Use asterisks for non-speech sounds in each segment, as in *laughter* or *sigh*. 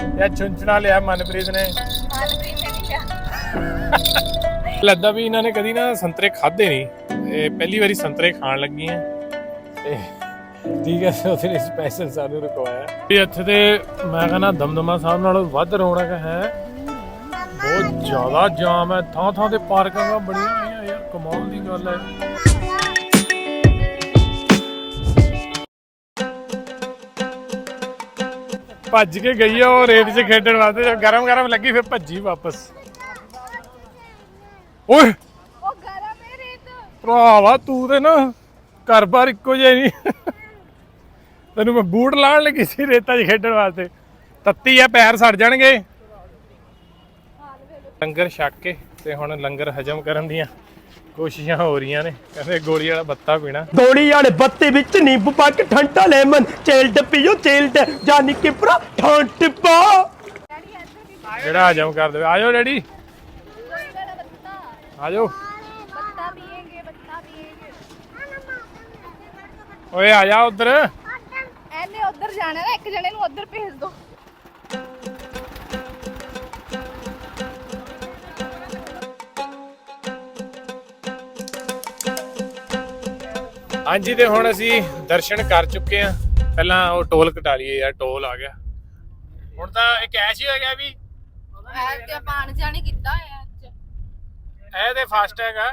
ਇਹ ਚੁੰਚਣਾ ਲਿਆ ਮਨਪ੍ਰੀਤ ਨੇ। ਮਨਪ੍ਰੀਤ ਨੇ ਲਿਆ। ਲੱਗਦਾ ਵੀ ਇਹਨਾਂ ਨੇ ਕਦੀ ਨਾ ਸੰਤਰੇ ਖਾਦੇ ਨਹੀਂ। ਇਹ ਪਹਿਲੀ ਵਾਰੀ ਸੰਤਰੇ ਖਾਣ ਲੱਗੀ ਐ ਤੇ ਠੀਕ ਹੈ ਸੋ ਫਿਰ ਸਪੈਸ਼ਲ ਸਾਨੂੰ ਰੁਕਵਾਇਆ। ਵੀ ਇੱਥੇ ਤੇ ਮੈਂ ਕਹਿੰਦਾ ਦਮਦਮਾ ਸਾਹਿਬ ਨਾਲੋਂ ਵੱਧ ਰੌਣਕ ਹੈ। ਬਹੁਤ ਜ਼ਿਆਦਾ ਜਾਮ ਹੈ। ਥਾਂ ਥਾਂ ਤੇ ਪਾਰਕਾਂ ਬਣੀਆਂ ਹੋਈਆਂ ਯਾਰ ਕਮਾਲ ਦੀ ਗੱਲ ਹੈ। ਭੱਜ ਕੇ ਗਈ ਆ ਉਹ ਰੇਤ 'ਚ ਖੇਡਣ ਵਾਸਤੇ ਜਦ ਗਰਮ ਗਰਮ ਲੱਗੀ ਫਿਰ ਭੱਜੀ ਵਾਪਸ। ਓਏ! ਉਹ ਗਰਮ ਹੈ ਰੇਤ। ਭਰਾਵਾ ਤੂੰ ਤੇ ਨਾ ਘਰ-ਬਾਰ ਇੱਕੋ ਜਿਹਾ ਨਹੀਂ। ਤੈਨੂੰ ਮੈਂ ਬੂਟ ਲਾਣ ਲੱਗੀ ਸੀ ਰੇਤਾ 'ਚ ਖੇਡਣ ਵਾਸਤੇ। ਤੱਤੀ ਆ ਪੈਰ ਸੜ ਜਾਣਗੇ। ਲੰਗਰ ਛੱਕ ਕੇ ਤੇ ਹੁਣ ਲੰਗਰ ਹਜਮ ਕਰਨ ਦੀਆਂ। ਕੋਸ਼ਿਸ਼ਾਂ ਹੋ ਰਹੀਆਂ ਨੇ। ਕਹਿੰਦੇ ਗੋਲੀ ਵਾਲਾ ਬੱਤਾ ਪੀਣਾ। ਗੋਲੀ ਵਾਲੇ ਬੱਤੇ ਵਿੱਚ ਨਿੰਬੂ ਪਾ ਕੇ ਠੰਡਾ ਲੈਮਨ ਚੇਲਡ ਪੀਓ ਚੇਲਡ ਜਾਨੀ ਕਿ ਪਰਾ ਠੰਡ ਪਾ ਜਿਹੜਾ ਹਜਮ ਕਰ ਦੇਵੇ ਆਜੋ ਬੱਤਾ ਆਜੋ ਬੱਤਾ ਪੀਏਗੇ ਬੱਤਾ ਪੀਏਗੇ ਓਏ ਆ ਜਾ ਉਧਰ। ਐਨੇ ਉੱਧਰ ਜਾਣਾ ਨਾ ਇੱਕ ਜਣੇ ਨੂੰ ਉੱਧਰ ਭੇਜ ਦੋ। ਹਾਂਜੀ ਤੇ ਹੁਣ ਅਸੀਂ ਦਰਸ਼ਨ ਕਰ ਚੁੱਕੇ ਆ ਪਹਿਲਾਂ ਉਹ ਟੋਲ ਕਟਾ ਲਈਏ ਯਾਰ ਟੋਲ ਆ ਗਿਆ। ਹੁਣ ਤਾਂ ਇਹ ਕੈਸ਼ ਹੀ ਹੋ ਗਿਆ ਵੀ। ਐ ਤੇ ਪਾਣ ਜਾਣੀ ਕੀਤਾ ਹੈ ਅੱਜ। ਇਹ ਤੇ ਫਾਸਟ ਹੈਗਾ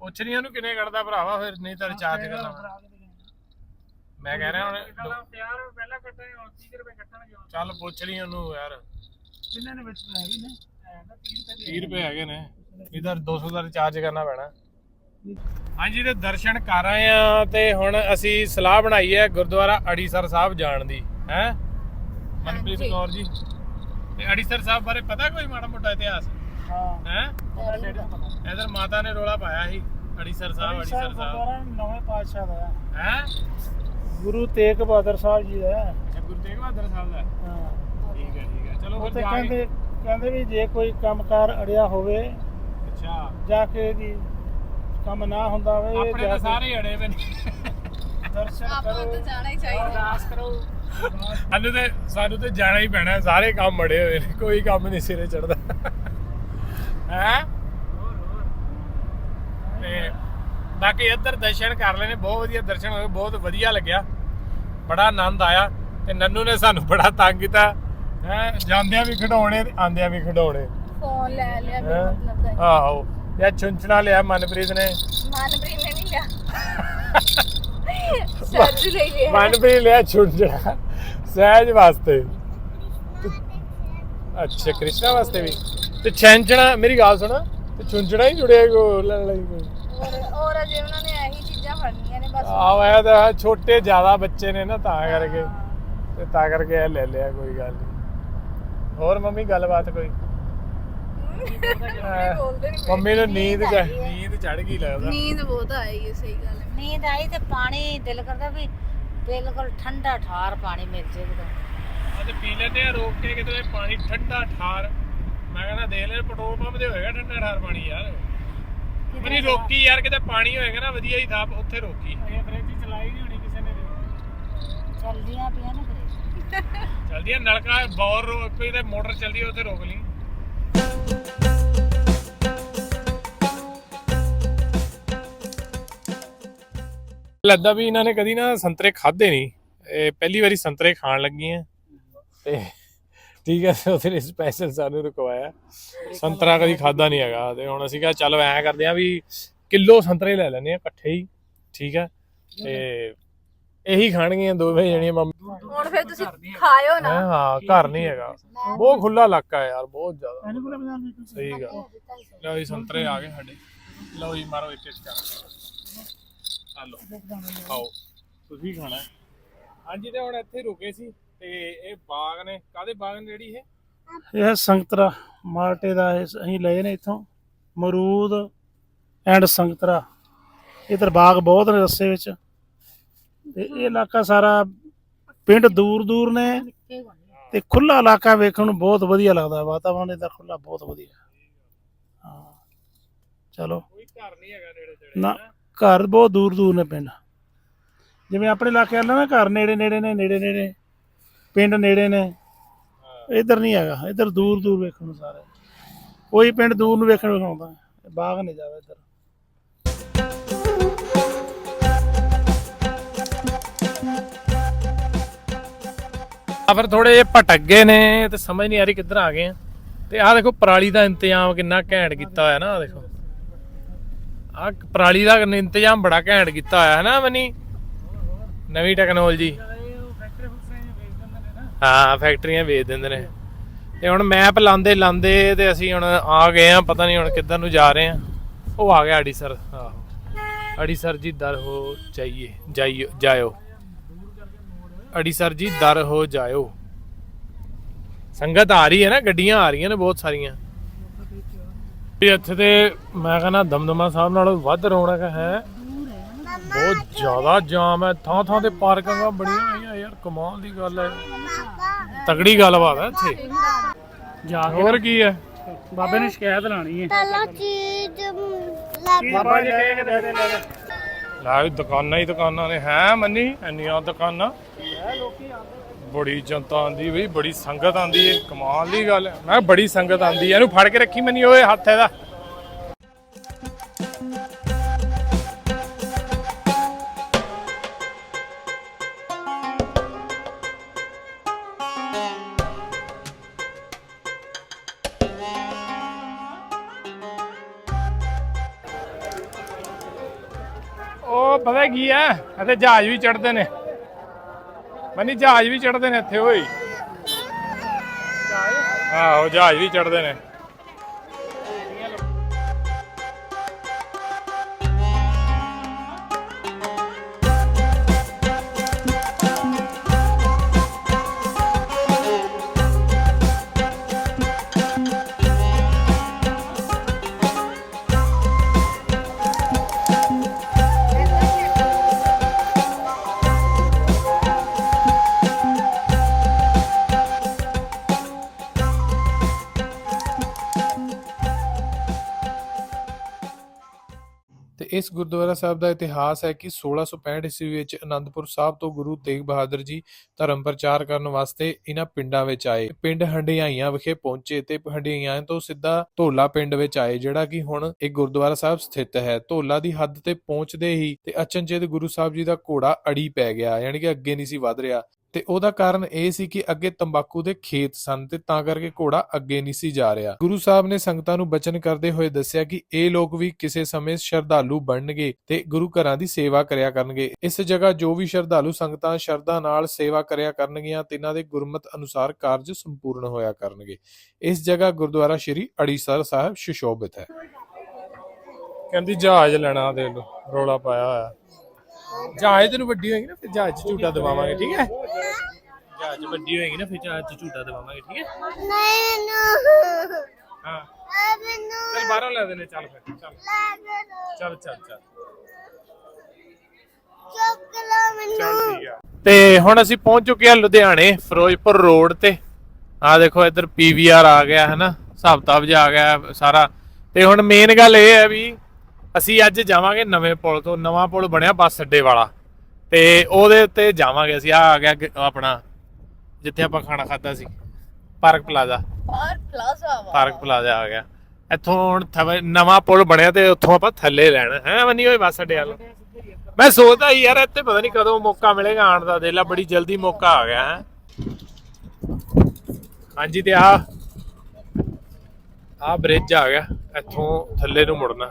ਪੁੱਛ ਨਹੀਂ ਉਹਨੂੰ ਕਿੰਨੇ ਕੱਢਦਾ ਭਰਾਵਾ ਫਿਰ ਨਹੀਂ ਤਾਂ ਰਿਚਾਰਜ ਕਰਨਾ। ਮੈਂ ਕਹਿ ਰਿਹਾ ਹੁਣ ਯਾਰ ਪਹਿਲਾਂ ਕੱਟਣੇ ਹੁਣ 30 ਰੁਪਏ ਕੱਟਣਗੇ ਚੱਲ ਪੁੱਛ ਲਈ ਉਹਨੂੰ ਯਾਰ। ਕਿੰਨੇ ਨੇ ਵਿੱਚ ਲੈ ਗਈ ਨੇ? 30 ਰੁਪਏ ਹੈਗੇ ਨੇ। ਇਧਰ 200 ਦਾ ਰਿਚਾਰਜ ਕਰਨਾ ਪੈਣਾ। ਹਾਂਜੀ ਤੇ ਦਰਸ਼ਨ ਕਰ ਆਏ ਆ ਤੇ ਹੁਣ ਅਸੀਂ ਸਲਾਹ ਬਣਾਈ ਹੈ ਗੁਰਦੁਆਰਾ ਅੜੀਸਰ ਸਾਹਿਬ ਜਾਣ ਦੀ ਹੈ? ਮਨਪ੍ਰੀਤ। ਕੌਰ ਜੀ। ਤੇ ਅੜੀਸਰ ਸਾਹਿਬ ਬਾਰੇ ਪਤਾ ਕੋਈ ਮਾੜਾ ਮੋਟਾ ਇਤਿਹਾਸ? ਹਾਂ। ਹੈ? ਇਧਰ ਮਾਤਾ ਨੇ ਰੋਲਾ ਪਾਇਆ ਸੀ ਅੜੀਸਰ ਸਾਹਿਬ ਅੜੀਸਰ ਸਾਹਿਬ। ਨਵੇਂ ਪਾਤਸ਼ਾਹ ਦਾ ਹੈ। ਗੁਰੂ ਤੇਗ ਬਹਾਦਰ ਸਾਹਿਬ ਜੀ ਦਾ ਅੱਛਾ ਗੁਰੂ ਤੇਗ ਬਹਾਦਰ ਸਾਹਿਬ ਦਾ ਹਾਂ? ਠੀਕ ਹੈ ਠੀਕ ਹੈ। ਚਲੋ ਫਿਰ ਜਾ ਕੇ ਕਹਿੰਦੇ ਕਹਿੰਦੇ ਵੀ ਜੇ ਕੋਈ ਕੰਮਕਾਰ ਅੜਿਆ ਹੋਵੇ ਅੱਛਾ। ਜਾ ਕੇ ਇਹਦੀ ਕੰਮ ਨਾ ਹੁੰਦਾ ਇਹ ਆਪਣੇ ਤਾਂ ਸਾਰੇ ਅੜੇ ਨੇ। ਦਰਸ਼ਨ ਆਪਾਂ ਕਰੋ ਤਾਂ ਜਾਣਾ ਹੀ ਚਾਹੀਦਾ। ਅਰਦਾਸ ਕਰੋ। ਸਾਨੂੰ ਤੇ ਸਾਨੂੰ ਤੇ ਜਾਣਾ ਹੀ ਪੈਣਾ ਹੈ, ਸਾਰੇ ਕੰਮ ਅੜੇ ਹੋਏ ਨੇ ਕੋਈ ਕੰਮ ਨਹੀਂ ਸਿਰੇ ਚੜਦਾ ਹੈ? ਤੇ ਬਾਕੀ ਇੱਧਰ ਦਰਸ਼ਨ ਕਰ ਲੈਣੇ ਬਹੁਤ ਵਧੀਆ ਦਰਸ਼ਨ ਹੋਏ ਬਹੁਤ ਵਧੀਆ ਲੱਗਿਆ। ਬੜਾ ਆਨੰਦ ਆਇਆ ਤੇ ਨੰਨੂ ਨੇ ਸਾਨੂੰ ਬੜਾ ਤੰਗ ਕੀਤਾ। ਹੈ? ਜਾਂਦਿਆਂ ਵੀ ਖਿਡਾਉਣੇ ਤੇ ਆਂਦਿਆਂ ਵੀ ਖਿਡਾਉਣੇ ਫੋਨ ਲੈ ਲਿਆ ਹੈਂ? ਮਤਲਬ ਦਾ ਹੀ। ਆਹੋ। ਇਹ ਚੁੰਚਣਾ ਲਿਆ ਮਨਪ੍ਰੀਤ ਨੇ? ਮਨਪ੍ਰੀਤ ਨੇ ਨਹੀਂ ਲਿਆ। *laughs* ਸਰਜ ਲਈ ਲਿਆ। ਮਨਪ੍ਰੀਤ ਲਿਆ ਚੁੰਚਣਾ ਸਹਿਜ ਵਾਸਤੇ। ਅੱਛਾ ਕ੍ਰਿਸ਼ਨਾ ਵਾਸਤੇ ਵੀ। ਤੇ ਚੈਂਚਣਾ ਮੇਰੀ ਗੱਲ ਸੁਣ ਤੇ ਚੁੰਚਣਾ ਹੀ ਜੁੜਿਆ ਕੋ ਲੈ ਲਈ ਕੋਈ? ਔਰ ਅਜੇ ਉਹਨਾਂ ਨੇ ਇਹੀ ਚੀਜ਼ਾਂ ਫੜਨੀਆਂ ਨੇ ਬਸ। ਆਹ ਇਹ ਤਾਂ ਛੋਟੇ ਜ਼ਿਆਦਾ ਬੱਚੇ ਨੇ ਨਾ ਤਾਂ ਕਰਕੇ। ਤੇ ਤਾਂ ਕਰਕੇ ਇਹ ਲੈ ਲਿਆ ਕੋਈ ਗੱਲ ਨਹੀਂ। ਹੋਰ ਮੰਮੀ ਗੱਲਬਾਤ ਕੋਈ? ਮੰਮੀ ਬੋਲਦੇ ਨਹੀਂ ਮੰਮੀ ਨੂੰ ਨੀਂਦ ਚ ਨੀਂਦ ਚੜ ਗਈ ਲੱਗਦਾ। ਨੀਂਦ ਬਹੁਤ ਆਈ ਹੈ ਸਹੀ ਗੱਲ ਹੈ। ਨੀਂਦ ਆਈ ਤੇ ਪਾਣੀ ਦਿਲ ਕਰਦਾ ਵੀ ਬਿਲਕੁਲ ਠੰਡਾ ਠਾਰ ਪਾਣੀ ਮਿਲ ਜੇ ਕਿਤੇ। ਤੇ ਪੀ ਲੈਂਦੇ ਆ ਰੋਕ ਕੇ ਕਿਤੇ ਪਾਣੀ ਠੰਡਾ ਠਾਰ। ਮੈਂ ਕਹਿੰਦਾ ਦੇਖ ਲੈ ਪੈਟਰੋਲ ਪੰਪ ਤੇ ਹੋਏਗਾ ਠੰਡਾ ਠਾਰ ਪਾਣੀ ਯਾਰ। ਮਨੀ ਰੋਕੀ ਯਾਰ ਕਿਤੇ ਪਾਣੀ ਹੋਏਗਾ ਨਾ ਵਧੀਆ ਹੀ ਥਾਂ ਉੱਥੇ ਰੋਕੀ। ਇਹ ਫ੍ਰਿਜ ਚਲਾਈ ਨਹੀਂ ਹੋਣੀ ਕਿਸੇ ਨੇ। ਚਲਦੀਆਂ ਪਈਆਂ ਨੇ ਕਰੇ ਚਲਦੀ ਆ ਨਲਕਾ ਬੌਰ ਕੋਈ ਤੇ ਮੋਟਰ ਚੱਲਦੀ ਉੱਥੇ ਰੋਕ ਲਈ। ਲੱਗਦਾ ਵੀ ਇਹਨਾਂ ਨੇ ਕਦੀ ਨਾ ਸੰਤਰੇ ਖਾਦੇ ਨਹੀਂ। ਇਹ ਪਹਿਲੀ ਵਾਰੀ ਸੰਤਰੇ ਖਾਣ ਲੱਗੀ ਲੱਗੀਆਂ ਤੇ ਠੀਕ ਹੈ ਸੋ ਫਿਰ ਸਪੈਸ਼ਲ ਸਾਨੂੰ ਰੁਕਵਾਇਆ। ਸੰਤਰਾ ਕਦੀ ਖਾਦਾ ਨਹੀਂ ਹੈਗਾ। ਤੇ ਹੁਣ ਅਸੀਂ ਕਿਹਾ, ਚੱਲ ਐਂ ਕਰਦੇ ਆ ਵੀ ਕਿਲੋ ਸੰਤਰੇ ਲੈ ਲੈਨੇ ਆ ਇਕੱਠੇ ਹੀ। ਠੀਕ ਹੈ, ਤੇ ਇਹੀ ਖਾਣਗੀਆਂ ਦੋਵੇਂ ਜਣੀਆਂ ਮੰਮੀ। ਹੁਣ ਫਿਰ ਤੁਸੀਂ ਖਾਇਓ ਨਾ। ਹੈਂ, ਹਾਂ ਘਰ ਨਹੀਂ ਹੈਗਾ। ਬਹੁਤ ਖੁੱਲਾ ਇਲਾਕਾ ਹੈ ਯਾਰ ਬਹੁਤ ਜ਼ਿਆਦਾ। ਇਹਨੂੰ ਬਣਾ ਸਹੀ ਗੱਲ। ਲਓ ਜੀ ਸੰਤਰੇ ਆ ਗਏ ਸਾਡੇ। ਲਓ ਜੀ ਮਾਰੋ ਇੱਕ ਇੱਕ ਕਰ ਆ ਲਓ ਖਾਓ। ਤੁਸੀਂ ਖਾਣਾ ਹੈ। ਹਾਂਜੀ ਤੇ ਹੁਣ ਇੱਥੇ ਰੁਕੇ ਸੀ ਤੇ ਇਹ ਬਾਗ ਨੇ ਕਾਦੇ ਬਾਗ ਨੇ ਜਿਹੜੀ ਇਹ? ਇਹ ਸੰਗਤਰਾ ਮਾਲਟੇ ਦਾ ਇਹ ਅਸੀਂ ਲਏ ਨੇ ਇੱਥੋਂ। ਮਰੂਦ ਐਂਡ ਸੰਗਤਰਾ। ਇਧਰ ਬਾਗ ਬਹੁਤ ਨੇ ਰਸਤੇ ਵਿੱਚ। ਤੇ ਇਹ ਇਲਾਕਾ ਸਾਰਾ ਪਿੰਡ ਦੂਰ ਦੂਰ ਨੇ ਤੇ ਖੁੱਲਾ ਇਲਾਕਾ ਵੇਖਣ ਨੂੰ ਬਹੁਤ ਵਧੀਆ ਲੱਗਦਾ ਵਾਤਾਵਰਣ ਇਹਦਾ ਖੁੱਲਾ ਬਹੁਤ ਵਧੀਆ। ਹਾਂ। ਚਲੋ। ਕੋਈ ਘਰ ਨਹੀਂ ਹੈਗਾ ਨੇੜੇ ਤੇੜੇ ਨਾ, ਘਰ ਬਹੁਤ ਦੂਰ ਦੂਰ ਨੇ ਪਿੰਡ। ਜਿਵੇਂ ਆਪਣੇ ਇਲਾਕੇ ਵਾਲਾ ਨਾ ਘਰ ਨੇੜੇ ਨੇੜੇ ਨੇ, ਨੇੜੇ ਨੇੜੇ। ਪਿੰਡ ਨੇੜੇ ਨੇ। ਇੱਧਰ ਨਹੀਂ ਹੈਗਾ, ਇੱਧਰ ਦੂਰ ਦੂਰ ਵੇਖਣ ਨੂੰ ਸਾਰੇ। ਕੋਈ ਪਿੰਡ ਦੂਰ ਨੂੰ ਵੇਖਣ ਨੂੰ ਆਉਂਦਾ, ਬਾਗ ਨਹੀਂ ਜਾਵੇ ਇੱਧਰ। ਫਿਰ ਥੋੜੇ ਜਿਹੇ ਭਟਕ ਗਏ ਨੇ ਤੇ ਸਮਝ ਨਹੀਂ ਆ ਰਹੀ ਕਿੱਧਰ ਆ ਗਏ ਆ। ਤੇ ਆਹ ਦੇਖੋ ਪਰਾਲੀ ਦਾ ਇੰਤਜ਼ਾਮ ਕਿੰਨਾ ਘੈਂਟ ਕੀਤਾ ਹੋਇਆ ਨਾ, ਆਹ ਦੇਖੋ। ਆਹ ਪਰਾਲੀ ਦਾ ਇੰਤਜ਼ਾਮ ਬੜਾ ਘੈਂਟ ਕੀਤਾ ਹੋਇਆ, ਹੈ ਨਾ ਮਨੀ? ਨਵੀਂ ਟੈਕਨੋਲੋਜੀ। ਹਾਂ, ਫੈਕਟਰੀਆਂ ਵੇਚ ਦਿੰਦੇ ਨੇ। ਤੇ ਹੁਣ ਮੈਪ ਲਾਂਦੇ ਲਾਂਦੇ ਤੇ ਅਸੀਂ ਹੁਣ ਆ ਗਏ ਆ, ਪਤਾ ਨਹੀਂ ਹੁਣ ਕਿੱਧਰ ਨੂੰ ਜਾ ਰਹੇ ਆ। ਉਹ ਆ ਗਿਆ ਅੜੀ ਸਰ, ਆਹੋ। ਅੜੀ ਸਰ ਜੀ, ਦਰ ਹੋ ਜਾਈਏ ਜਾਇਓ। ਅੜੀ ਸਰ ਜੀ ਦਰ ਹੋ ਜਾਇਓ। ਸੰਗਤ ਆ ਰਹੀ ਹੈ ਨਾ ਗੱਡੀਆਂ ਆ ਰਹੀਆਂ ਨੇ ਬਹੁਤ ਸਾਰੀਆਂ। ਵੀ ਇੱਥੇ ਤੇ ਮੈਂ ਕਹਿੰਦਾ ਦਮਦਮਾ ਸਾਹਿਬ ਨਾਲੋਂ ਵੱਧ ਰੌਣਕ ਹੈ। ਬਹੁਤ ਜ਼ਿਆਦਾ ਜਾਮ ਹੈ ਥਾਂ ਥਾਂ ਤੇ ਪਾਰਕਿੰਗਾਂ ਬੜੀਆਂ ਹੋਈਆਂ ਯਾਰ ਕਮਾਲ ਦੀ ਗੱਲ ਹੈ। ਤਗੜੀ ਗੱਲਬਾਤ ਹੈ ਇੱਥੇ। ਜਾ ਹੋਰ ਕੀ ਹੈ? ਬਾਬੇ ਨੇ ਸ਼ਿਕਾਇਤ ਲਾਣੀ ਹੈ। ਚਲੋ ਚੀਜ਼ ਬਾਬਾ ਜੀ ਕਹਿ ਕੇ ਦੇ ਦੇ ਲੈ ਲੈ ਲੈ ਵੀ ਦੁਕਾਨਾਂ ਹੀ ਦੁਕਾਨਾਂ ਨੇ ਹੈ ਮੰਨੀ ਇੰਨੀਆਂ ਦੁਕਾਨਾਂ। ਬੜੀ ਜਨਤਾ ਆਂਦੀ ਬਈ, ਬੜੀ ਸੰਗਤ ਆਂਦੀ ਏ, ਕਮਾਲ ਦੀ ਗੱਲ ਹੈ ਮੈਂ ਕਿਹਾ ਬੜੀ ਸੰਗਤ ਆਂਦੀ ਹੈ ਇਹਨੂੰ ਫੜ ਕੇ ਰੱਖੀ ਮੰਨੀ ਓਏ ਹੱਥ ਇਹਦਾ। ਉਹ ਪਤਾ ਕੀ ਹੈ, ਇੱਥੇ ਜਹਾਜ਼ ਵੀ ਚੜਦੇ ਨੇ। ਮੰਨੀ ਜਹਾਜ਼ ਵੀ ਚੜਦੇ ਨੇ ਇੱਥੇ ਓਏ। ਆਹੋ ਜਹਾਜ਼ ਵੀ ਚੜਦੇ ਨੇ। ਤੇ ਇਸ ਗੁਰਦੁਆਰਾ ਸਾਹਿਬ ਦਾ ਇਤਿਹਾਸ ਹੈ ਕਿ 1665 ਈਸਵੀ ਵਿੱਚ ਅਨੰਦਪੁਰ ਸਾਹਿਬ ਤੋਂ ਗੁਰੂ ਤੇਗ ਬਹਾਦਰ ਜੀ ਧਰਮ ਪ੍ਰਚਾਰ ਕਰਨ ਵਾਸਤੇ ਇਹਨਾਂ ਪਿੰਡਾਂ ਵਿੱਚ ਆਏ। ਪਿੰਡ ਹੰਡਿਆਈਆਂ ਵਿਖੇ ਪਹੁੰਚੇ ਤੇ ਹੰਡਿਆਈਆਂ ਤੋਂ ਸਿੱਧਾ ਢੋਲਾ ਪਿੰਡ ਵਿੱਚ ਆਏ, ਜਿਹੜਾ ਕਿ ਹੁਣ ਇੱਕ ਗੁਰਦੁਆਰਾ ਸਾਹਿਬ ਸਥਿਤ ਹੈ। ਧੋਲਾ ਦੀ ਹੱਦ ਤੇ ਪਹੁੰਚਦੇ ਹੀ ਤੇ ਅਚਨਚੇਤ ਗੁਰੂ ਸਾਹਿਬ ਜੀ ਦਾ ਘੋੜਾ ਅੜੀ ਪੈ ਗਿਆ, ਯਾਨੀ ਕਿ ਅੱਗੇ ਨਹੀਂ ਸੀ ਵਧ ਰਿਹਾ। ਤੇ ਉਹਦਾ ਕਾਰਨ ਇਹ ਸੀ ਕਿ ਅੱਗੇ ਤੰਬਾਕੂ ਦੇ ਖੇਤ ਸਨ ਤੇ ਤਾਂ ਕਰਕੇ ਘੋੜਾ ਅੱਗੇ ਨਹੀਂ ਸੀ ਜਾ ਰਿਹਾ। ਗੁਰੂ ਸਾਹਿਬ ਨੇ ਸੰਗਤਾਂ ਨੂੰ ਬਚਨ ਕਰਦੇ ਹੋਏ ਦੱਸਿਆ ਕਿ ਇਹ ਲੋਕ ਵੀ ਕਿਸੇ ਸਮੇਂ ਸ਼ਰਧਾਲੂ ਬਣਨਗੇ ਤੇ ਗੁਰੂ ਘਰਾਂ ਦੀ ਸੇਵਾ ਕਰਿਆ ਕਰਨਗੇ। ਇਸ ਜਗ੍ਹਾ ਜੋ ਵੀ ਸ਼ਰਧਾਲੂ ਸੰਗਤਾਂ ਸ਼ਰਧਾ ਨਾਲ ਸੇਵਾ ਕਰਿਆ ਕਰਨਗੀਆਂ ਤੇ ਇਹਨਾਂ ਦੇ ਗੁਰਮਤ ਅਨੁਸਾਰ ਕਾਰਜ ਸੰਪੂਰਨ ਹੋਇਆ ਕਰਨਗੇ। ਇਸ ਜਗ੍ਹਾ ਗੁਰਦੁਆਰਾ ਸ਼੍ਰੀ ਅੜੀਸਰ ਸਾਹਿਬ ਸੁਸ਼ੋਭਿਤ ਹੈ। ਕਹਿੰਦੀ ਜਹਾਜ਼ ਲੈਣਾ ਦੇ ਰੋਲਾ ਪਾਇਆ ਹੋਇਆ। ਜਹਾਜ਼ ਤੈਨੂੰ ਵੱਡੀ ਹੋਏਗੀ ਨਾ, ਫਿਰ ਜਹਾਜ਼ 'ਚ ਝੂਟਾ ਦਵਾਵਾਂਗੇ, ਠੀਕ ਹੈ? ਜਹਾਜ਼ 'ਚ ਵੱਡੀ ਹੋਏਗੀ ਨਾ, ਫਿਰ ਜਹਾਜ਼ 'ਚ ਝੂਟਾ ਦਵਾਵਾਂਗੇ, ਠੀਕ ਹੈ? ਨਹੀਂ ਨੂੰ ਹਾਂ। ਮੈਨੂੰ ਚੱਲ ਬਾਹਰੋਂ ਲੈ ਦੇਣੇ ਚੱਲ ਫਿਰ, ਚੱਲ। ਚੱਲ ਚੱਲ ਚੱਲ। ਚੋਕਲਾ ਮੈਨੂੰ ਚੱਲ ਠੀਕ ਆ। ਤੇ ਹੁਣ ਅਸੀਂ ਪਹੁੰਚ ਚੁੱਕੇ ਹਾਂ ਲੁਧਿਆਣੇ, ਫਿਰੋਜ਼ਪੁਰ ਰੋਡ ਤੇ। ਆ ਦੇਖੋ, ਇੱਧਰ ਪੀਵੀਆਰ ਆ ਗਿਆ ਹੈ ਨਾ ਹਿਸਾਬ ਕਿਤਾਬ ਜਿਹਾ ਆ ਗਿਆ ਸਾਰਾ। ਤੇ ਹੁਣ ਮੇਨ ਗੱਲ ਇਹ ਹੈ ਵੀ ਅਸੀਂ ਅੱਜ ਜਾਵਾਂਗੇ ਨਵੇਂ ਪੁਲ ਤੋਂ ਨਵਾਂ ਪੁਲ ਬਣਿਆ ਬੱਸ ਅੱਡੇ ਵਾਲਾ। ਤੇ ਉਹਦੇ ਉੱਤੇ ਜਾਵਾਂਗੇ ਅਸੀਂ ਆ ਆ ਗਿਆ ਗ- ਆਪਣਾ ਜਿੱਥੇ ਆਪਾਂ ਖਾਣਾ ਖਾਦਾ ਸੀ ਪਾਰਕ ਪਲਾਜ਼ਾ। ਔਰ ਪਲਾਜ਼ਾ ਪਾਰਕ ਪਲਾਜ਼ਾ ਆ ਗਿਆ। ਇੱਥੋਂ ਹੁਣ ਥਵ- ਨਵਾਂ ਪੁਲ ਬਣਿਆ ਤੇ ਉੱਥੋਂ ਆਪਾਂ ਥੱਲੇ ਲੈਣਾ। ਹੈ ਮੰਨੀ ਹੋਏ ਬੱਸ ਅੱਡੇ ਵੱਲ? ਮੈਂ ਸੋਚਦਾ ਸੀ ਯਾਰ ਇੱਥੇ ਪਤਾ ਨਹੀਂ ਕਦੋਂ ਮੌਕਾ ਮਿਲੇਗਾ ਆਉਣ ਦਾ ਦੇਲਾ ਬੜੀ ਜਲਦੀ ਮੌਕਾ ਆ ਗਿਆ ਹੈ। ਹਾਂਜੀ ਤੇ ਆ ਆ ਬ੍ਰਿਜ ਆ ਗਿਆ ਇੱਥੋਂ ਥੱਲੇ ਨੂੰ ਮੁੜਨਾ।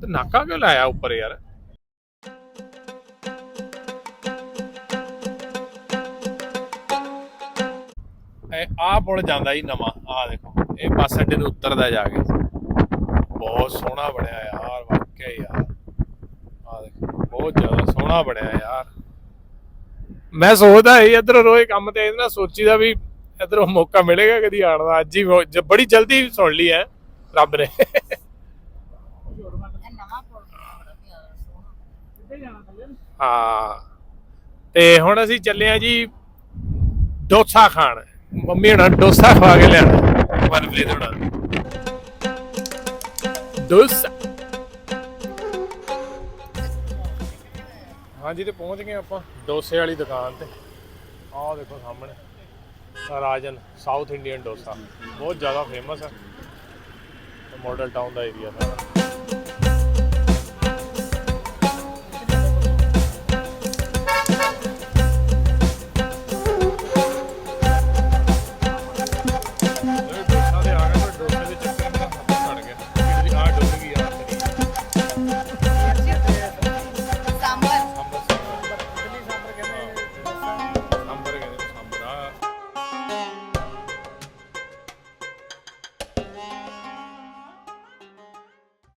ਤੇ ਨਾਕਾ ਕਿਉਂ ਲਾਇਆ ਉੱਪਰ ਯਾਰ? ਆ ਪੁਲ ਜਾਂਦਾ ਹੀ ਨਵਾਂ ਆ ਦੇਖੋ, ਇਹ ਬੱਸ ਅੱਡੇ ਨੂੰ ਉਤਰਦਾ ਜਾ ਕੇ। ਬਹੁਤ ਸੋਹਣਾ ਬਣਿਆ ਯਾਰ, ਵਾਕਿਆ ਯਾਰ। ਆ ਦੇਖੋ, ਬਹੁਤ ਜ਼ਿਆਦਾ ਸੋਹਣਾ ਬਣਿਆ ਯਾਰ। ਮੈਂ ਸੋਚਦਾ ਸੀ, ਇਧਰ ਰੋਏ ਕੰਮ ਤੇ ਇਹਦੇ ਨਾਲ ਸੋਚੀਦਾ ਵੀ ਇਧਰੋਂ ਮੌਕਾ ਮਿਲੇਗਾ ਕਦੀ ਆਉਣ ਦਾ। ਅੱਜ ਹੀ ਬੜੀ ਜਲਦੀ ਸੁਣ ਲਈ ਹੈ, ਰੱਬ ਨੇ। ਹਾਂ। ਤੇ ਹੁਣ ਅਸੀਂ ਚੱਲੇ ਆ ਜੀ ਡੋਸਾ ਖਾਣ। ਮੰਮੀ ਹਣਾ ਡੋਸਾ ਖਵਾ ਕੇ ਲਿਆਣਾ ਮਨਪ੍ਰੀਤ ਹੋਣਾ। ਡੋਸਾ। ਹਾਂਜੀ ਤੇ ਪਹੁੰਚ ਗਏ ਆਪਾਂ ਡੋਸੇ ਵਾਲੀ ਦੁਕਾਨ ਤੇ। ਆਹ ਦੇਖੋ ਸਾਹਮਣੇ। Rajan south Indian dosa. ਬਹੁਤ ਜ਼ਿਆਦਾ ਫੇਮਸ ਹੈ ਮਾਡਲ ਟਾਊਨ ਦਾ ਏਰੀਆ ਸਾਰਾ।